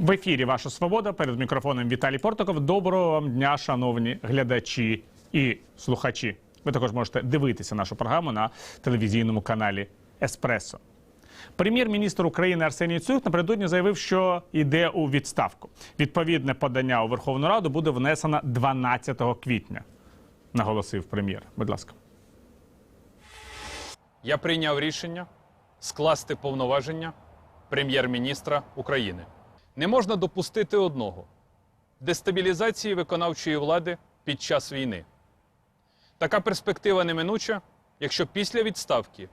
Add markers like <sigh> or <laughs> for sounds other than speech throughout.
В ефірі Ваша Свобода перед мікрофоном Віталій Портоков. Доброго вам дня, шановні глядачі і слухачі. Ви також можете дивитися нашу програму на телевізійному каналі Еспресо. Прем'єр-міністр України Арсеній Яценюк напередодні заявив, що йде у відставку. Відповідне подання у Верховну Раду буде внесено 12 квітня, наголосив прем'єр. Будь ласка. Я прийняв рішення скласти повноваження прем'єр-міністра України. Не можна допустити одного дестабілізації виконавчої влади під час війни. Така перспектива неминуча, якщо після відставки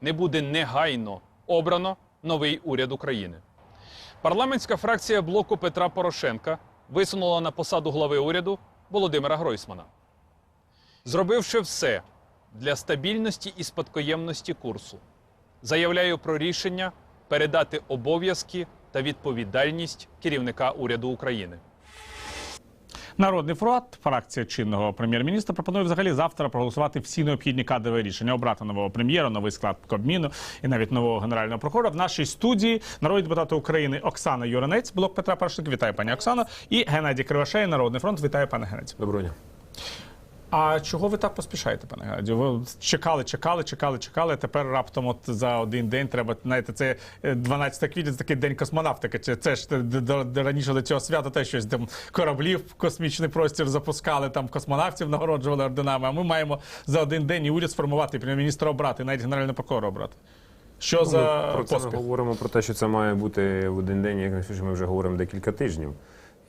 не буде негайно обрано новий уряд України. Парламентська фракція блоку Петра Порошенка висунула на посаду глави уряду Володимира Гройсмана. Зробивши все для стабільності і спадкоємності курсу, заявляю про рішення передати обов'язки та відповідальність керівника уряду України. Народний фронт, фракція чинного прем'єр-міністра, пропонує взагалі завтра проголосувати всі необхідні кадрові рішення, обрати нового прем'єра, новий склад Кабміну і навіть нового генерального прокурора. В нашій студії народні депутати України Оксана Юранець, блок Петра Порошенка. Вітаю, пані Оксано. І Геннадій Кривошей, Народний фронт. Вітаю, пане Геннадій. Доброго дня. А чого ви так поспішаєте, пане Геннадію? Ви чекали, чекали, чекали, чекали. а Тепер раптом, от за один день треба знаєте, це е, 12 квітня, це такий день космонавтики. Це, це ж д- раніше до цього свята теж щось там кораблів в космічний простір запускали, там космонавтів нагороджували орденами. А ми маємо за один день і уряд сформувати, і прем'єр-міністра обрати, і навіть генерального прокурора обрати. Що Ми за про це ми говоримо про те, що це має бути в один день, як ми вже говоримо декілька тижнів.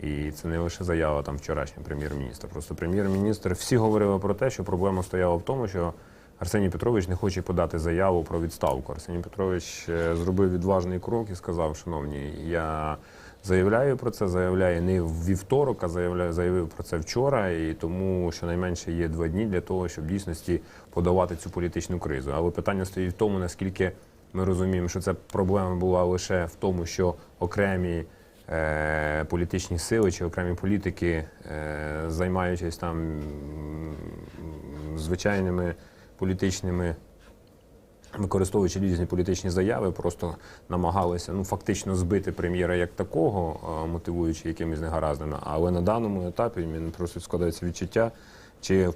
І це не лише заява там вчорашнього прем'єр-міністра. Просто прем'єр-міністр всі говорили про те, що проблема стояла в тому, що Арсеній Петрович не хоче подати заяву про відставку. Арсеній Петрович е, зробив відважний крок і сказав: шановні, я заявляю про це, заявляю не в вівторок, а заявляю, заявив про це вчора. І тому щонайменше є два дні для того, щоб в дійсності подавати цю політичну кризу. Але питання стоїть в тому, наскільки ми розуміємо, що ця проблема була лише в тому, що окремі політичні сили чи окремі політики, е, займаючись там звичайними політичними. Використовуючи різні політичні заяви, просто намагалися ну фактично збити прем'єра як такого, е, мотивуючи якимись негараздами. Але на даному етапі мені просто складається відчуття, чи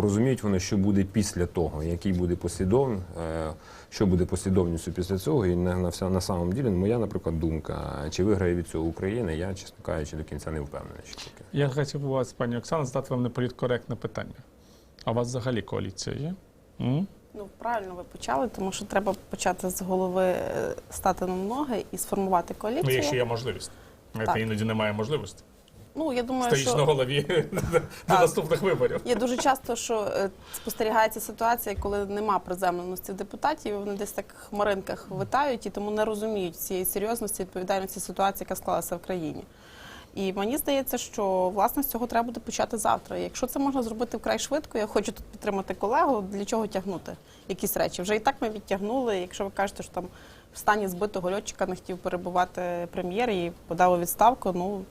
розуміють вони, що буде після того, який буде послідов, е, що буде послідовністю після цього, і на, на, вся- на самом ділі, моя, наприклад, думка, чи виграє від цього Україна, я, чесно кажучи, до кінця не впевнений, що таке. Я хотів би вас, пані Оксана, задати вам неполіткоректне питання. А у вас взагалі коаліція є? М? Ну, правильно ви почали, тому що треба почати з голови е, стати на ноги і сформувати Ну, коаліцію. якщо є можливість. Так. іноді немає можливості. Ну, я думаю, Стоїш на голові <laughs> до наступних виборів. є дуже часто, що е, спостерігається ситуація, коли нема приземленості депутатів, і вони десь так в хмаринках витають і тому не розуміють цієї серйозності відповідальності ситуації, яка склалася в країні. І мені здається, що власне з цього треба буде почати завтра. Якщо це можна зробити вкрай швидко, я хочу тут підтримати колегу. Для чого тягнути якісь речі? Вже і так ми відтягнули. Якщо ви кажете, що там в стані збитого льотчика не хотів перебувати прем'єр і подав у відставку, ну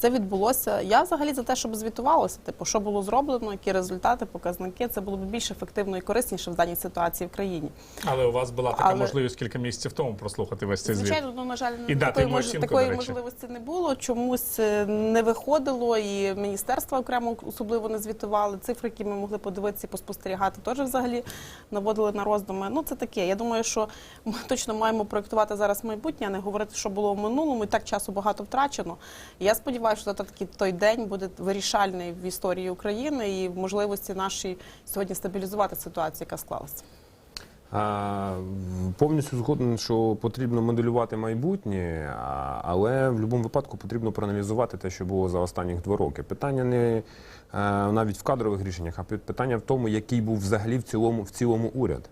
це відбулося. Я взагалі за те, щоб звітувалося. Типу, що було зроблено, які результати, показники. Це було б більш ефективно і корисніше в даній ситуації в країні. Але у вас була така Але- можливість кілька місяців тому прослухати весь цей звіт. Звичайно, ну на жаль, І такої, мож- оцінку, такої можливості не було. Чомусь е, не виходило, і міністерства окремо особливо не звітували. Цифри, які ми могли подивитися і поспостерігати, теж взагалі наводили на роздуми. Ну це таке. Я думаю, що ми точно маємо проєктувати зараз майбутнє, а не говорити, що було в минулому. І так часу багато втрачено. Я сподіваюся, що такий той день буде вирішальний в історії України і в можливості нашій сьогодні стабілізувати ситуацію, яка склалася. Повністю згоден, що потрібно моделювати майбутнє, але в будь-якому випадку потрібно проаналізувати те, що було за останні два роки. Питання не е, навіть в кадрових рішеннях, а пи- питання в тому, який був взагалі в цілому в цілому уряд.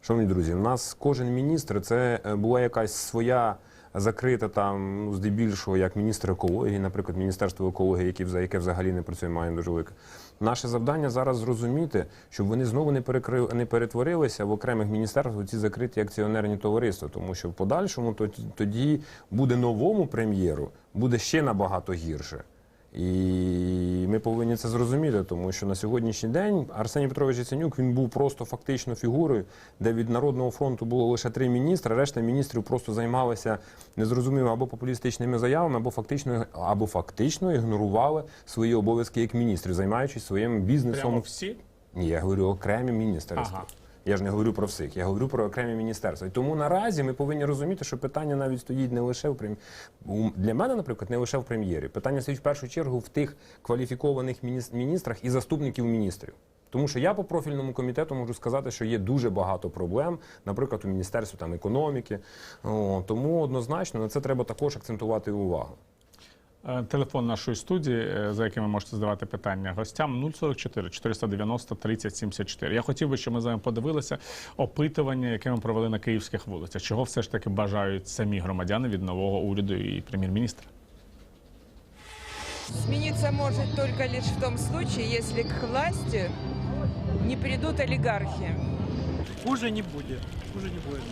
Шановні друзі, у нас кожен міністр це е, була якась своя закрита там, ну, здебільшого, як міністр екології, наприклад, Міністерство екології, які за яке взагалі не працює, має дуже велике. Наше завдання зараз зрозуміти, щоб вони знову не перекрили, не перетворилися в окремих міністерствах ці закриті акціонерні товариства, тому що в подальшому то- тоді буде новому прем'єру буде ще набагато гірше. І ми повинні це зрозуміти, тому що на сьогоднішній день Арсеній Петрович Яценюк він був просто фактично фігурою, де від Народного фронту було лише три міністри, решта міністрів просто займалися незрозуміло або популістичними заявами, або фактично, або фактично ігнорували свої обов'язки як міністрів, займаючись своїм бізнесом. Прямо всі? Ні, я говорю окремі міністерства. Ага. Я ж не говорю про всіх, я говорю про окремі міністерства. І тому наразі ми повинні розуміти, що питання навіть стоїть не лише в прем... для мене, наприклад, не лише в прем'єрі. Питання стоїть в першу чергу в тих кваліфікованих міністрах і заступників міністрів. Тому що я по профільному комітету можу сказати, що є дуже багато проблем, наприклад, у міністерстві там економіки. О, тому однозначно на це треба також акцентувати увагу. Е, Телефон нашої студії, е, за яким ви можете задавати питання гостям 044 490 30 74. Я хотів би, щоб ми з вами подивилися опитування, яке ми провели на київських вулицях. Чого все ж таки бажають самі громадяни від нового уряду і прем'єр-міністра? Смениться может только лишь в том случае, если к власти не придут олигархи. Хуже не будет. Хуже не будет.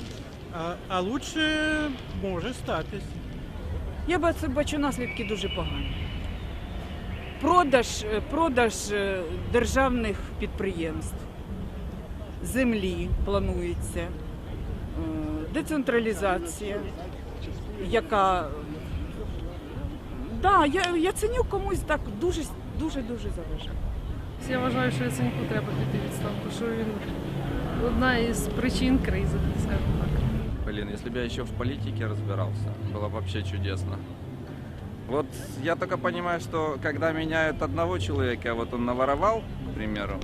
А, а лучше може статись. Я бачу наслідки дуже погані. Продаж, е, продаж е, державних підприємств, землі планується, е, децентралізація, яка. Да, я, Яценюк комусь так дуже дуже дуже. Я вважаю, що Яценюку треба піти відставку, що він одна із причин кризи, скажімо так. Блин, если бы я еще в политике разбирался, было бы вообще чудесно. Вот я только понимаю, что когда меняют одного человека, вот он наворовал, к примеру,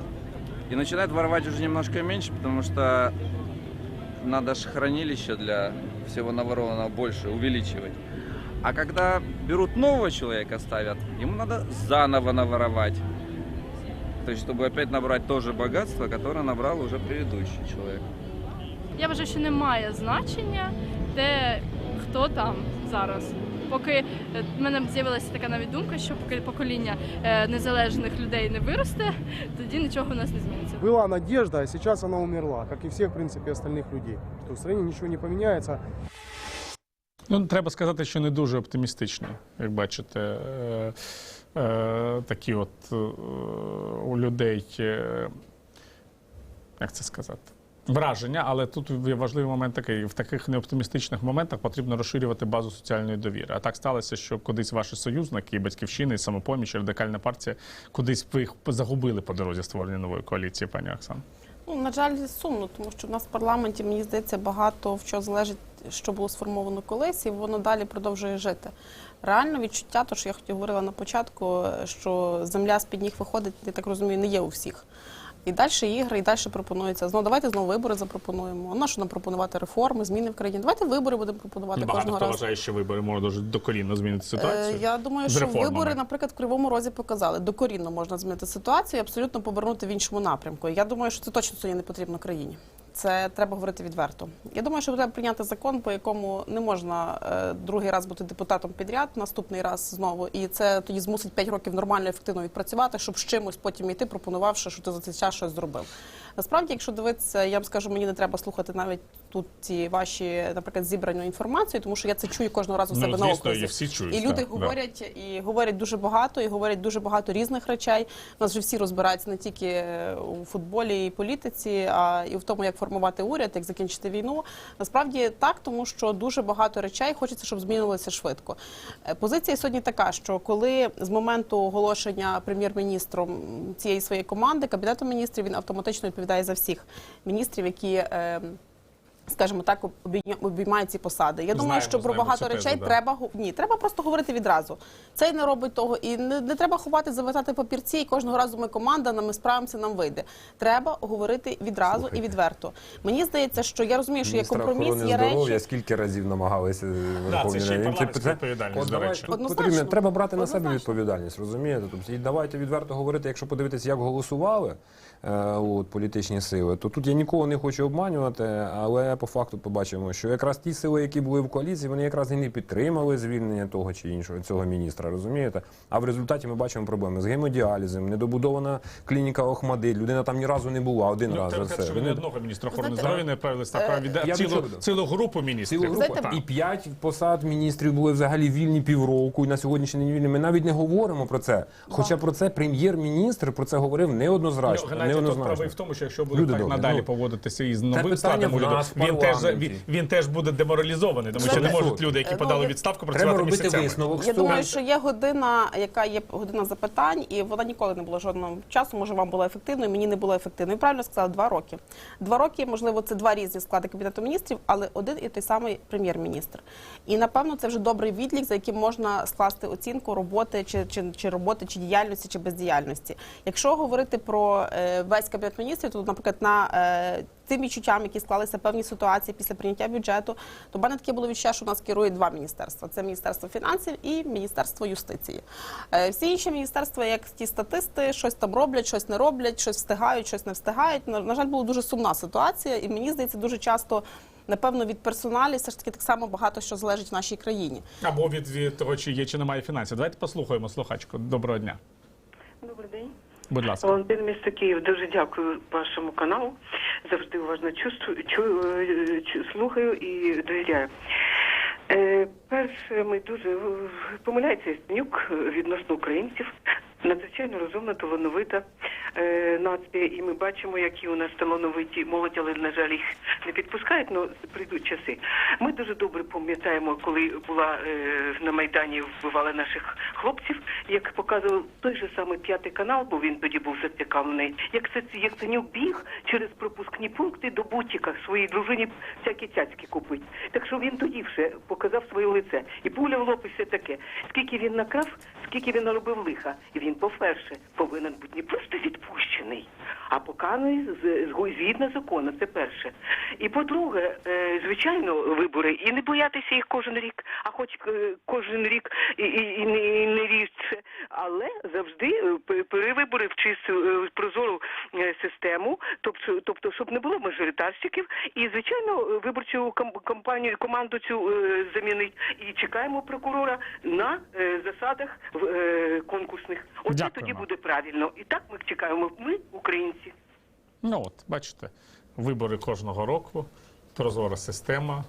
и начинает воровать уже немножко меньше, потому что надо же хранилище для всего наворованного больше увеличивать. А когда берут нового человека, ставят, ему надо заново наворовать. То есть, чтобы опять набрать то же богатство, которое набрал уже предыдущий человек. Я вважаю, що немає значення, де хто там зараз. Поки е, в мене з'явилася така навіть думка, що поки покоління е, незалежних людей не виросте, тоді нічого в нас не зміниться. Была надежда, а сейчас она умерла, как и всех, в принципе, остальных людей. Что в стране ничего не поменяется. Ну, треба сказати, що не дуже оптимістичні, як бачите, е, е, такі от е, у людей, е, як це сказати? Враження, але тут є важливий момент такий: в таких неоптимістичних моментах потрібно розширювати базу соціальної довіри. А так сталося, що кудись ваші союзники, і батьківщини, і самопоміч, і радикальна партія, кудись їх загубили по дорозі створення нової коаліції, пані Оксана. Ну, на жаль, сумно, тому що в нас в парламенті, мені здається, багато в що залежить, що було сформовано колись, і воно далі продовжує жити. Реально відчуття, то що я хотів говорила на початку, що земля з-під ніг виходить, я так розумію, не є у всіх. І далі ігри, і далі пропонується. Знову давайте знову вибори запропонуємо. На що нам пропонувати реформи, зміни в країні? Давайте вибори будемо пропонувати Багато кожного разу. вважає, що вибори можна дуже докорінно змінити Е, ситуацію. Я думаю, з що реформами. вибори, наприклад, в Кривому Розі показали. Докорінно можна змінити ситуацію і абсолютно повернути в іншому напрямку. Я думаю, що це точно сьогодні не потрібно країні. Це треба говорити відверто. Я думаю, що треба прийняти закон, по якому не можна е, другий раз бути депутатом підряд, наступний раз знову. І це тоді змусить 5 років нормально ефективно відпрацювати, щоб з чимось потім йти, пропонувавши, що ти за цей час щось зробив. Насправді, якщо дивитися, я вам скажу, мені не треба слухати навіть тут ці ваші, наприклад, зібрану інформацію, тому що я це чую кожного разу в Ну, себе на звісно, окрузі. і всі чують, І люди так, да. говорять і говорять дуже багато, і говорять дуже багато різних речей. У нас вже всі розбираються не тільки е, у футболі і політиці, а і в тому, як формувати уряд, як закінчити війну. Насправді так, тому що дуже багато речей хочеться, щоб змінилося швидко. Е, Позиція сьогодні така, що коли з моменту оголошення прем'єр-міністром цієї своєї команди, кабінету міністрів, він автоматично відповідає за всіх міністрів, які. Скажімо так, обіймають ці посади. Я думаю, Знаємо, що про багато речей да. треба ні, треба просто говорити відразу. Цей не робить того, і не, не треба ховати, завертати папірці. І кожного разу ми команда, ми справимося, нам вийде. Треба говорити відразу і відверто. Мені здається, що я розумію, що є компроміс, є речі. скільки разів намагалися ще й парламентська відповідальність, до речі. потрібно, треба брати на себе відповідальність, розумієте? Тобто, і давайте відверто говорити, якщо подивитися, як голосували е, от, політичні сили, то тут я нікого не хочу обманювати, але по факту побачимо, що якраз ті сили, які були в коаліції, вони якраз і не підтримали звільнення того чи іншого цього міністра, розумієте? А в результаті ми бачимо проблеми з гемодіалізом, недобудована клініка Охмадит. Людина там ні разу не була, один Ну, раз. за все. що ви не Вони- одного міністра охорони Знаєте, здоров'я не правили ставка, а від цілу, цілу групу міністрів. Цілу групу. Знаєте, І п'ять посад міністрів були взагалі вільні півроку, і на сьогоднішній день вільні. Ми навіть не говоримо про це. Хоча про це прем'єр-міністр про це говорив неоднозначно. Ну, Геннадій тут неоднозначно. правий в тому, що якщо буде так добрі, надалі ну, поводитися із новим складом уряду, в він теж, він, він теж буде деморалізований, тому що не можуть люди, які ну, подали відставку, Треба працювати робити місяцями. висновок. Я думаю, що є година, яка є година запитань, і вона ніколи не була жодного часу. Може, вам була ефективною, мені не було ефективною. Ви правильно сказали, два роки. Два роки, можливо, це два різні склади кабінету міністрів, але один і той самий прем'єр-міністр. І напевно це вже добрий відлік, за яким можна скласти оцінку роботи чи, чи, чи роботи, чи діяльності, чи бездіяльності. Якщо говорити про е, весь кабінет міністрів, то, наприклад, на е, тим відчуттям, які склалися певні ситуації після прийняття бюджету, то в мене таке було відчуття, що у нас керує два міністерства: це міністерство фінансів і міністерство юстиції. Е, Всі інші міністерства, як ті статисти, щось там роблять, щось не роблять, щось встигають, щось не встигають. На, на жаль, була дуже сумна ситуація, і мені здається, дуже часто. Напевно, від персоналі все ж таки так само багато що залежить в нашій країні. Або від, від того, чи є, чи немає фінансів. Давайте послухаємо слухачку. Доброго дня. Добрий день. Будь ласка. Валентин місто Київ. Дуже дякую вашому каналу. Завжди уважно чувствую, чую, чую, слухаю і довіряю. Е, перше, ми дуже помиляється Яценюк відносно українців. Надзвичайно розумна, талановита е, нація, і ми бачимо, які у нас талановиті молодь, але на жаль їх не підпускають. але прийдуть часи. Ми дуже добре пам'ятаємо, коли була е, на майдані вбивали наших хлопців, як показував той же самий п'ятий канал, бо він тоді був зацікавлений. Як це як Яценюк біг через пропускні пункти до бутіка своїй дружині всякі цяцьки купить. Так що він тоді вже показав своє лице. І пуля в лоб таке. Скільки він накрав, скільки він наробив лиха. І він, по-перше, повинен бути не просто відпущений, а з- згідно закону. Це перше. І по-друге, е, звичайно, вибори. І не боятися їх кожен рік, а хоч е, кожен рік і, і, і і не різце. Але завжди е, перевибори в чисту прозору систему, тобто, тобто, щоб не було мажоритарщиків. І звичайно, виборчу кам- кампанію команду цю замінить. І чекаємо прокурора на засадах е, конкурсних. Оце тоді буде правильно. І так ми чекаємо. Ми українці. Ну от, бачите, вибори кожного року, прозора система,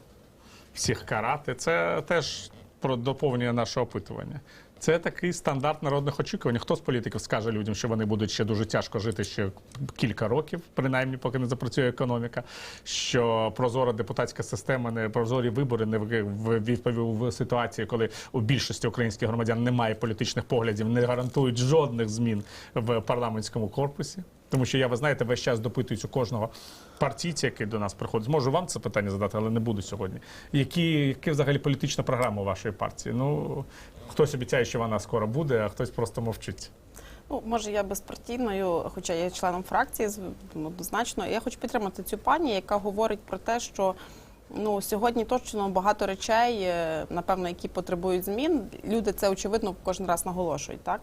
всіх карати. Це теж доповнення нашого опитування. Це такий стандарт народних очікувань. Хто з політиків скаже людям, що вони будуть ще дуже тяжко жити ще кілька років, принаймні, поки не запрацює економіка. Що прозора депутатська система, не прозорі вибори не відповів в ситуації, коли у більшості українських громадян немає політичних поглядів, не гарантують жодних змін в парламентському корпусі. Тому що я, ви знаєте, весь час допитуюсь у кожного партійця, який до нас приходить. Зможу вам це питання задати, але не буду сьогодні. Які, які взагалі політична програма вашої партії? Ну хтось обіцяє, що вона скоро буде, а хтось просто мовчить. Ну, може, я безпартійною, хоча я є членом фракції, ну, однозначно. Я хочу підтримати цю пані, яка говорить про те, що ну сьогодні точно багато речей, е, напевно, які потребують змін. Люди це очевидно кожен раз наголошують. Так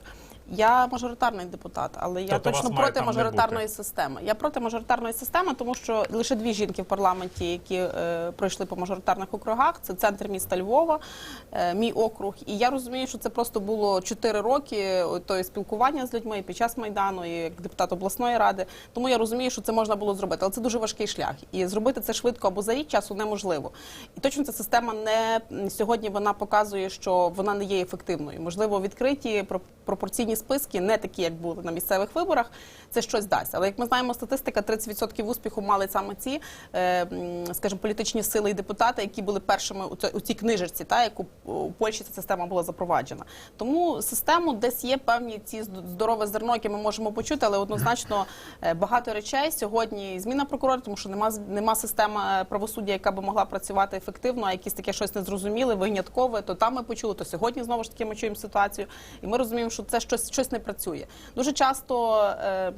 я мажоритарний депутат, але я Тобто точно проти мажоритарної системи. Я проти мажоритарної системи, тому що лише дві жінки в парламенті, які е, пройшли по мажоритарних округах, це центр міста Львова, е, мій округ. І я розумію, що це просто було 4 роки тої спілкування з людьми і під час майдану, і як депутат обласної ради. Тому я розумію, що це можна було зробити, але це дуже важкий шлях. І зробити це швидко або за рік часу неможливо. І точно ця система не сьогодні вона показує, що вона не є ефективною. Можливо, відкриті про- пропорційні списки, не такі, як були на місцевих виборах, це щось дасть. Але як ми знаємо, статистика 30% успіху мали саме ці, е, скажімо, політичні сили і депутати, які були першими у цій- книжечці, та яку у Польщі ця система була запроваджена. Тому систему десь є певні ці здорове зерно, яке ми можемо почути, але однозначно е, багато речей сьогодні зміна прокурора, тому що нема нема системи е, правосуддя, яка би могла працювати ефективно, а якісь таке щось незрозуміле, виняткове, то там ми почули, то сьогодні знову ж таки ми чуємо ситуацію, і ми розуміємо, що це щось щось не працює. Дуже часто. Е,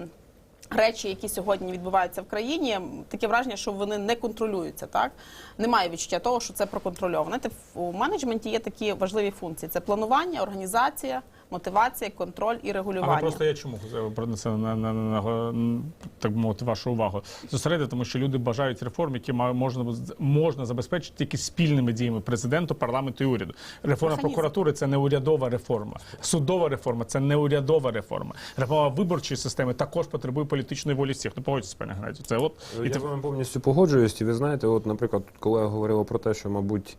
Речі, які сьогодні відбуваються в країні, таке враження, що вони не контролюються. Так немає відчуття того, що це проконтрольовано. Знаєте, у менеджменті є такі важливі функції: це планування, організація, мотивація, контроль і регулювання. Але просто я чому про це на, на, на, на так мовити вашу увагу зосередити, тому що люди бажають реформ, які можна можна забезпечити тільки спільними діями президенту, парламенту і уряду. Реформа Механізм. прокуратури це не урядова реформа, судова реформа це не урядова реформа. Реформа виборчої системи також потребує політичної волі всіх. Ну погодьтесь, пане Геннадію. Це от і Я з вами повністю погоджуюсь. І ви знаєте, от, наприклад, тут колега говорила про те, що, мабуть,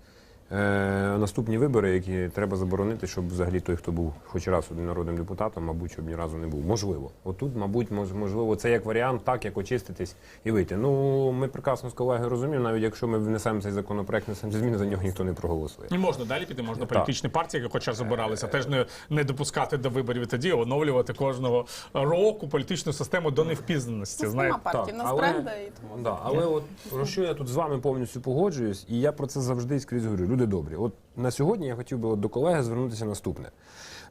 наступні вибори, які треба заборонити, щоб взагалі той, хто був хоч раз один народним депутатом, мабуть, щоб ні разу не був. Можливо. Отут, мабуть, мож- можливо, це як варіант, так як очиститись і вийти. Ну, ми прекрасно з колегою розуміємо, навіть якщо ми внесемо цей законопроект, внесемо зміни, за нього ніхто не проголосує. І можна далі піти, можна Так. політичні партії, які хоча забиралися, теж не, не допускати до виборів і тоді оновлювати кожного року політичну систему до невпізнаності. Знаєте, партії, нас але- бренда і тому. Да, але от про що я тут з вами повністю погоджуюсь, і я про це завжди скрізь говорю. Люди добрі. От на сьогодні я хотів би от до колеги звернутися наступне.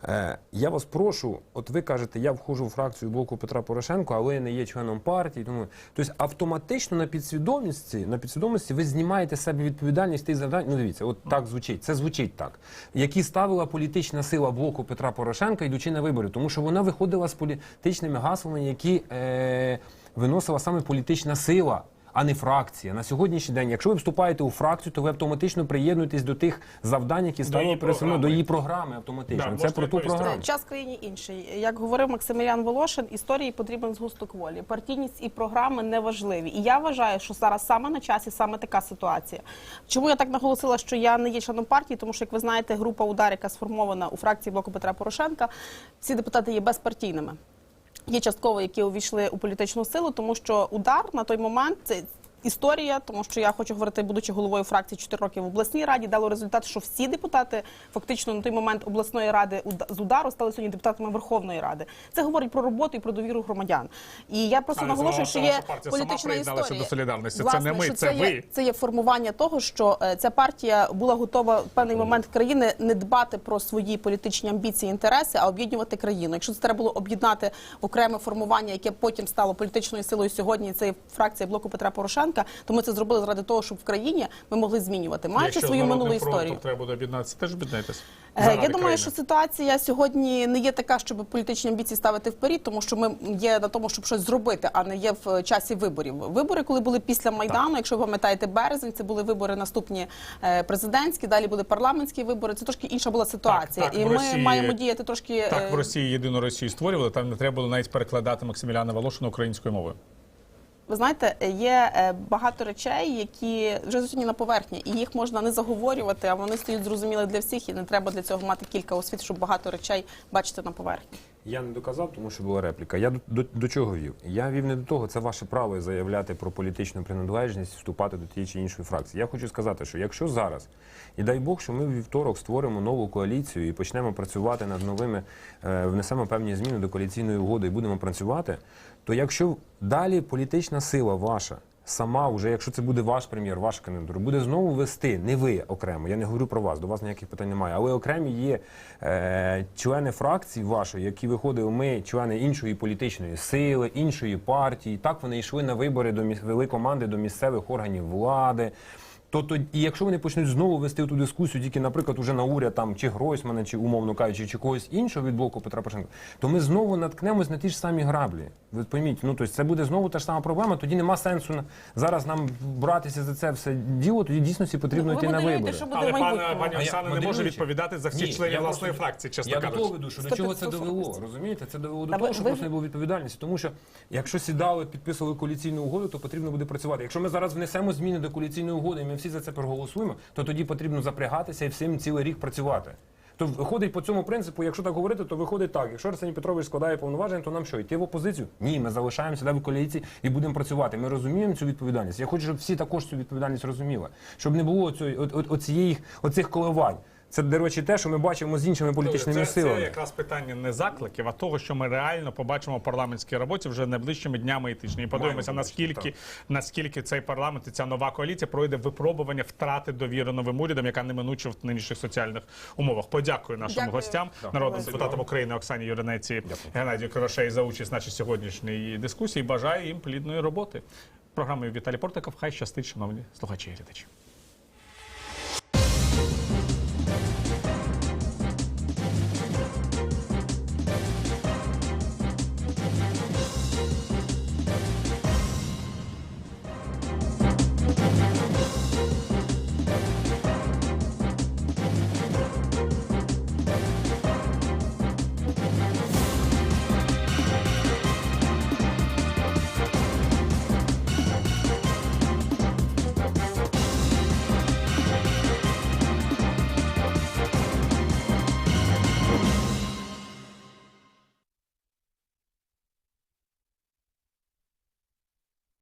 Е, я вас прошу, от ви кажете, я входжу в фракцію блоку Петра Порошенка, але я не є членом партії. Тому тобто автоматично на підсвідомості, на підсвідомості ви знімаєте з себе відповідальність тих завдань. Ну дивіться, от так звучить. Це звучить так, які ставила політична сила блоку Петра Порошенка, йдучи на вибори, тому що вона виходила з політичними гаслами, які е, виносила саме політична сила. А не фракція на сьогоднішній день. Якщо ви вступаєте у фракцію, то ви автоматично приєднуєтесь до тих завдань, які ставили її до її програми автоматично. Да, Це про ту програму. Час країні інший. Як говорив Максимілян Волошин, історії потрібен згусток волі. Партійність і програми не важливі. І я вважаю, що зараз саме на часі саме така ситуація. Чому я так наголосила, що я не є членом партії? Тому що, як ви знаєте, група удар, яка сформована у фракції блоку Петра Порошенка, всі депутати є безпартійними. Є частково, які увійшли у політичну силу, тому що удар на той момент це. Історія, тому що я хочу говорити, будучи головою фракції 4 роки в обласній раді, дало результат, що всі депутати фактично на той момент обласної ради з удару стали сьогодні депутатами Верховної Ради. Це говорить про роботу і про довіру громадян. І я просто Але наголошую, що є політична історія. до солідарності. Це не ми, це є, ви. це є формування того, що е, ця партія була готова в певний момент країни не дбати про свої політичні амбіції, інтереси, а об'єднувати країну. Якщо це треба було об'єднати в окреме формування, яке потім стало політичною силою сьогодні, це є фракція блоку Петра Порошенка, то ми це зробили заради того, щоб в країні ми могли змінювати, маючи свою минулу історію. треба буде об'єднатися, теж об'єднайтеся. Е, Я думаю, країни. що ситуація сьогодні не є така, щоб політичні амбіції ставити вперед, тому що ми є на тому, щоб щось зробити, а не є в часі виборів. Вибори, коли були після майдану, якщо ви пам'ятаєте березень, це були вибори наступні е, президентські, далі були парламентські вибори. Це трошки інша була ситуація, так, і ми Росії- маємо діяти трошки Так, е, в Росії єдину Росію створювали, там не треба було навіть перекладати Максиміляна Волошина українською мовою. Ви знаєте, є е, багато речей, які вже зовсім на поверхні, і їх можна не заговорювати, а вони стають зрозуміли для всіх, і не треба для цього мати кілька освіт, щоб багато речей бачити на поверхні. Я не доказав, тому що була репліка. Я до, до, до чого вів? Я вів не до того, це ваше право заявляти про політичну приналежність, вступати до тієї чи іншої фракції. Я хочу сказати, що якщо зараз, і дай Бог, що ми в вівторок створимо нову коаліцію і почнемо працювати над новими, е, внесемо певні зміни до коаліційної угоди і будемо працювати, то якщо далі політична сила ваша. Сама, вже якщо це буде ваш прем'єр, ваша кандидатура, буде знову вести, не ви окремо. Я не говорю про вас, до вас ніяких питань немає. Але окремі є е, члени фракції вашої, які виходили, ми, члени іншої політичної сили, іншої партії. Так вони йшли на вибори до міс- команди до місцевих органів влади. То, то і якщо вони почнуть знову вести ту дискусію, тільки, наприклад, уже на уряд там чи Гройсмана, чи умовно кажучи, чи когось іншого від блоку Петра Порошенка, то ми знову наткнемось на ті ж самі граблі. Ви пойміть, ну тобто це буде знову та ж сама проблема. Тоді нема сенсу на- зараз нам братися за це все діло. Тоді дійсності потрібно Ну, ви йти на моделюєте, вибори. що буде Але в пане, майбутньому. пані А я Оксана не може моделюючи. відповідати за всіх Ні, членів я власної просто- фракції, чесно Я до кажучи. того веду, що до чого це 100-500 довело. Розумієте? Це довело до Та того, ви- що ви- просто не було відповідальності. Тому що якщо сідали, підписували коаліційну угоду, то потрібно буде працювати. Якщо ми зараз внесемо зміни до коаліційної угоди, і ми всі за це проголосуємо, то тоді потрібно запрягатися і всім цілий рік працювати. То виходить по цьому принципу, якщо так говорити, то виходить так. Якщо Арсеній Петрович складає повноваження, то нам що, йти в опозицію? Ні, ми залишаємося де в коаліції і будемо працювати. Ми розуміємо цю відповідальність. Я хочу, щоб всі також цю відповідальність розуміли, щоб не було оцієї, оцих коливань. Це, до речі, те, що ми бачимо з іншими політичними це, силами. Це якраз питання не закликів, а того, що ми реально побачимо в парламентській роботі вже найближчими днями і тижнями. І подивимося, наскільки, наскільки цей парламент і ця нова коаліція пройде випробування втрати довіри новим урядом, яка неминуче в нинішніх соціальних умовах. Подякую нашим Дякую. гостям, народним депутатам України Оксані Юринеці, Геннадію Кривошей за участь в нашій сьогоднішній дискусії. Бажаю їм плідної роботи. Програмою Віталій Портиков. Хай щастить, шановні слухачі і глядачі.